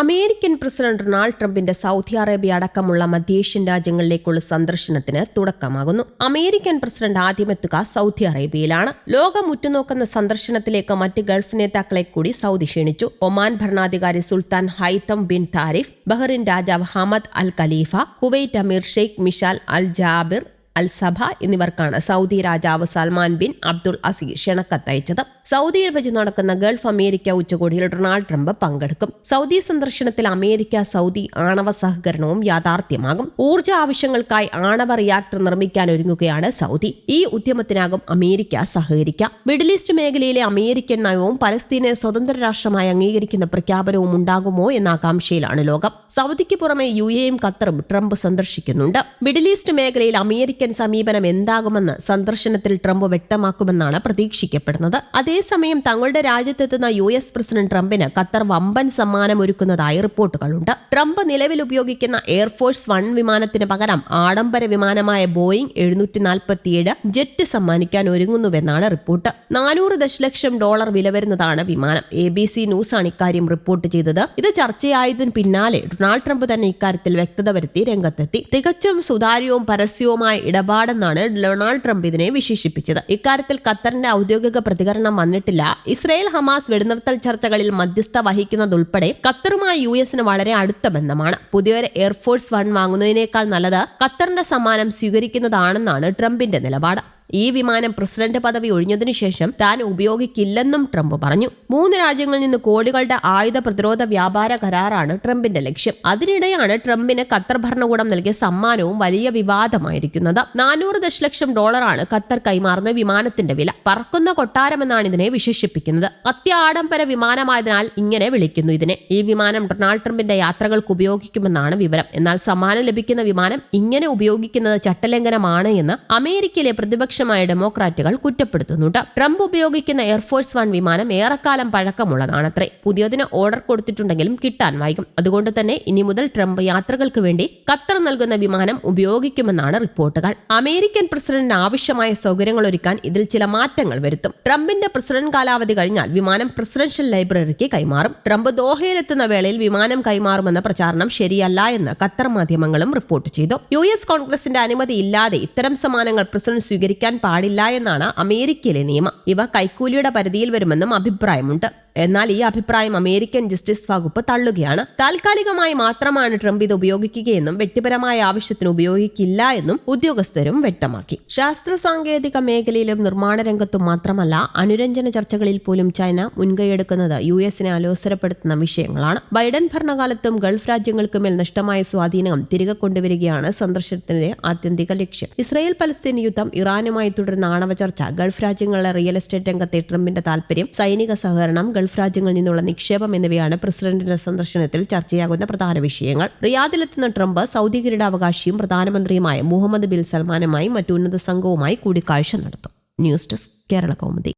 American president Donald ട്രംപിന്റെ Saudi Arabia അടക്കമുള്ള മധ്യേഷ്യൻ രാജ്യങ്ങളിലേക്കുള്ള സന്ദർശനത്തിന് തുടക്കമാകുന്നു. അമേരിക്കൻ പ്രസിഡന്റ് ആദ്യമെത്തുക സൗദി അറേബ്യയിലാണ്. ലോകം ഉറ്റുനോക്കുന്ന സന്ദർശനത്തിലേക്ക് മറ്റ് ഗൾഫ് നേതാക്കളെ കൂടി സൗദി ക്ഷണിച്ചു. ഒമാൻ ഭരണാധികാരി സുൽത്താൻ ഹൈത്തം ബിൻ താരിഫ് ബഹ്റിൻ രാജാവ് ഹമദ് അൽ ഖലീഫ കുവൈറ്റ് അമീർ Sheikh Mishal Al Jaber Al Sabah എന്നിവർക്കാണ് സൗദി രാജാവ് സൽമാൻ ബിൻ അബ്ദുൾ അസീസ് ക്ഷണക്കത്തയച്ചത്. സൗദിയിൽ വെച്ച് നടക്കുന്ന ഗൾഫ് അമേരിക്ക ഉച്ചകോടിയിൽ ഡൊണാൾഡ് ട്രംപ് പങ്കെടുക്കും. സൗദി സന്ദർശനത്തിൽ അമേരിക്ക സൗദി ആണവ സഹകരണവും യാഥാർത്ഥ്യമാകും. ഊർജ ആവശ്യങ്ങൾക്കായി ആണവ റിയാക്ടർ നിർമ്മിക്കാൻ ഒരുങ്ങുകയാണ് സൗദി. ഈ ഉദ്യമത്തിനാകും അമേരിക്ക സഹകരിക്കാം മിഡിൽ ഈസ്റ്റ് മേഖലയിലെ അമേരിക്കൻ നയവും പലസ്തീനെ സ്വതന്ത്ര രാഷ്ട്രമായി അംഗീകരിക്കുന്ന പ്രഖ്യാപനവും ഉണ്ടാകുമോ എന്ന ആകാംക്ഷയിലാണ് ലോകം. സൗദിക്ക് പുറമെ യു എയും ഖത്തറും ട്രംപ് സന്ദർശിക്കുന്നുണ്ട്. മിഡിൽ ഈസ്റ്റ് മേഖലയിൽ അമേരിക്കൻ സമീപനം എന്താകുമെന്ന് സന്ദർശനത്തിൽ ട്രംപ് വ്യക്തമാക്കുമെന്നാണ് പ്രതീക്ഷിക്കപ്പെടുന്നത്. അതേസമയം തങ്ങളുടെ രാജ്യത്തെത്തുന്ന യു എസ് പ്രസിഡന്റ് ട്രംപിന് ഖത്തർ വമ്പൻ സമ്മാനം ഒരുക്കുന്നതായി റിപ്പോർട്ടുകളുണ്ട്. ട്രംപ് നിലവിൽ ഉപയോഗിക്കുന്ന എയർഫോഴ്സ് വൺ വിമാനത്തിന് പകരം ആഡംബര വിമാനമായ ബോയിങ് എഴുന്നൂറ്റി നാൽപ്പത്തിയേഴ് ജെറ്റ് സമ്മാനിക്കാൻ ഒരുങ്ങുന്നുവെന്നാണ് റിപ്പോർട്ട്. നാനൂറ് ദശലക്ഷം ഡോളർ വില വരുന്നതാണ് വിമാനം. എ ബി സി ന്യൂസാണ് ഇക്കാര്യം റിപ്പോർട്ട് ചെയ്തത്. ഇത് ചർച്ചയായതിന് പിന്നാലെ ഡൊണാൾഡ് ട്രംപ് തന്നെ ഇക്കാര്യത്തിൽ വ്യക്തത വരുത്തി രംഗത്തെത്തി. തികച്ചും സുതാര്യവും പരസ്യവുമായ ഇടപാടെന്നാണ് ഡൊണാൾഡ് ട്രംപ് ഇതിനെ വിശേഷിപ്പിച്ചത്. ഇക്കാര്യത്തിൽ ഖത്തറിന്റെ ഔദ്യോഗിക പ്രതികരണം വന്നിട്ടില്ല. ഇസ്രയേൽ ഹമാസ് വെടിനിർത്തൽ ചർച്ചകളിൽ മധ്യസ്ഥ വഹിക്കുന്നതുൾപ്പെടെ ഖത്തറുമായി യു എസിന് വളരെ അടുത്ത ബന്ധമാണ്. പുതിയൊരു എയർഫോഴ്സ് വൺ വാങ്ങുന്നതിനേക്കാൾ നല്ലത് ഖത്തറിന്റെ സമ്മാനം സ്വീകരിക്കുന്നതാണെന്നാണ് ട്രംപിന്റെ നിലപാട്. ഈ വിമാനം പ്രസിഡന്റ് പദവി ഒഴിഞ്ഞതിനു ശേഷം താൻ ഉപയോഗിക്കില്ലെന്നും ട്രംപ് പറഞ്ഞു. മൂന്ന് രാജ്യങ്ങളിൽ നിന്ന് കോടികളുടെ ആയുധ പ്രതിരോധ വ്യാപാര കരാറാണ് ട്രംപിന്റെ ലക്ഷ്യം. അതിനിടെയാണ് ട്രംപിന് ഖത്തർ ഭരണകൂടം നൽകിയ സമ്മാനവും വലിയ വിവാദമായിരിക്കുന്നത്. നാനൂറ് ദശലക്ഷം ഡോളറാണ് ഖത്തർ കൈമാറുന്ന വിമാനത്തിന്റെ വില. പറക്കുന്ന കൊട്ടാരമെന്നാണ് ഇതിനെ വിശേഷിപ്പിക്കുന്നത്. അത്യാഡംബര വിമാനമായതിനാൽ ഇങ്ങനെ വിളിക്കുന്നു ഇതിനെ. ഈ വിമാനം ഡൊണാൾഡ് ട്രംപിന്റെ യാത്രകൾക്ക് ഉപയോഗിക്കുമെന്നാണ് വിവരം. എന്നാൽ സമ്മാനം ലഭിക്കുന്ന വിമാനം ഇങ്ങനെ ഉപയോഗിക്കുന്നത് ചട്ടലംഘനമാണ് എന്ന് അമേരിക്കയിലെ പ്രതിപക്ഷ പ്രതിപക്ഷമായ ഡെമോക്രാറ്റുകൾ കുറ്റപ്പെടുത്തുന്നുണ്ട്. ട്രംപ് ഉപയോഗിക്കുന്ന എയർഫോഴ്സ് വൺ വിമാനം ഏറെക്കാലം പഴക്കമുള്ളതാണത്രേ. പുതിയതിന് ഓർഡർ കൊടുത്തിട്ടുണ്ടെങ്കിലും കിട്ടാൻ വൈകും. അതുകൊണ്ട് തന്നെ ഇനി മുതൽ ട്രംപ് യാത്രകൾക്ക് വേണ്ടി ഖത്തർ നൽകുന്ന വിമാനം ഉപയോഗിക്കുമെന്നാണ് റിപ്പോർട്ടുകൾ. അമേരിക്കൻ പ്രസിഡന്റിന് ആവശ്യമായ സൗകര്യങ്ങൾ ഒരുക്കാൻ ഇതിൽ ചില മാറ്റങ്ങൾ വരുത്തും. ട്രംപിന്റെ പ്രസിഡന്റ് കാലാവധി കഴിഞ്ഞാൽ വിമാനം പ്രസിഡൻഷ്യൽ ലൈബ്രറിക്ക് കൈമാറും. ട്രംപ് ദോഹയിലെത്തുന്ന വേളയിൽ വിമാനം കൈമാറുമെന്ന പ്രചാരണം ശരിയല്ല എന്ന് ഖത്തർ മാധ്യമങ്ങളും റിപ്പോർട്ട് ചെയ്തു. യു എസ് കോൺഗ്രസിന്റെ അനുമതിയില്ലാതെ ഇത്തരം സമ്മാനങ്ങൾ പ്രസിഡന്റ് സ്വീകരിക്കാൻ പാടില്ല എന്നാണ് അമേരിക്കയിലെ നിയമം. ഇവ കൈക്കൂലിയുടെ പരിധിയിൽ വരുമെന്നും അഭിപ്രായമുണ്ട്. എന്നാൽ ഈ അഭിപ്രായം അമേരിക്കൻ ജസ്റ്റിസ് വകുപ്പ് തള്ളുകയാണ്. താൽക്കാലികമായി മാത്രമാണ് ട്രംപ് ഇത് ഉപയോഗിക്കുകയെന്നും വ്യക്തിപരമായ ആവശ്യത്തിന് ഉപയോഗിക്കില്ല എന്നും ഉദ്യോഗസ്ഥരും വ്യക്തമാക്കി. ശാസ്ത്ര സാങ്കേതിക മേഖലയിലും നിർമ്മാണ രംഗത്തും മാത്രമല്ല അനുരഞ്ജന ചർച്ചകളിൽ പോലും ചൈന മുൻകൈയെടുക്കുന്നത് യു എസിനെ അലോസരപ്പെടുത്തുന്ന വിഷയങ്ങളാണ്. ബൈഡൻ ഭരണകാലത്തും ഗൾഫ് രാജ്യങ്ങൾക്കുമേൽ നഷ്ടമായ സ്വാധീനം തിരികെ കൊണ്ടുവരികയാണ് സന്ദർശനത്തിന്റെ ആത്യന്തിക ലക്ഷ്യം. ഇസ്രായേൽ പലസ്തീൻ യുദ്ധം ഇറാനുമായി തുടരുന്ന ആണവ ചർച്ച ഗൾഫ് രാജ്യങ്ങളിലെ റിയൽ എസ്റ്റേറ്റ് രംഗത്തെ ട്രംപിന്റെ താൽപര്യം സൈനിക സഹകരണം ഗൾഫ് രാജ്യങ്ങളിൽ നിന്നുള്ള നിക്ഷേപം എന്നിവയാണ് പ്രസിഡന്റിന്റെ സന്ദർശനത്തിൽ ചർച്ചയാകുന്ന പ്രധാന വിഷയങ്ങൾ. റിയാദിലെത്തുന്ന ട്രംപ് സൗദി കിരീടാവകാശിയും പ്രധാനമന്ത്രിയുമായ മുഹമ്മദ് ബിൻ സൽമാനുമായി മറ്റു ഉന്നത സംഘവുമായി കൂടിക്കാഴ്ച നടത്തും. News desk Kerala Kaumudi.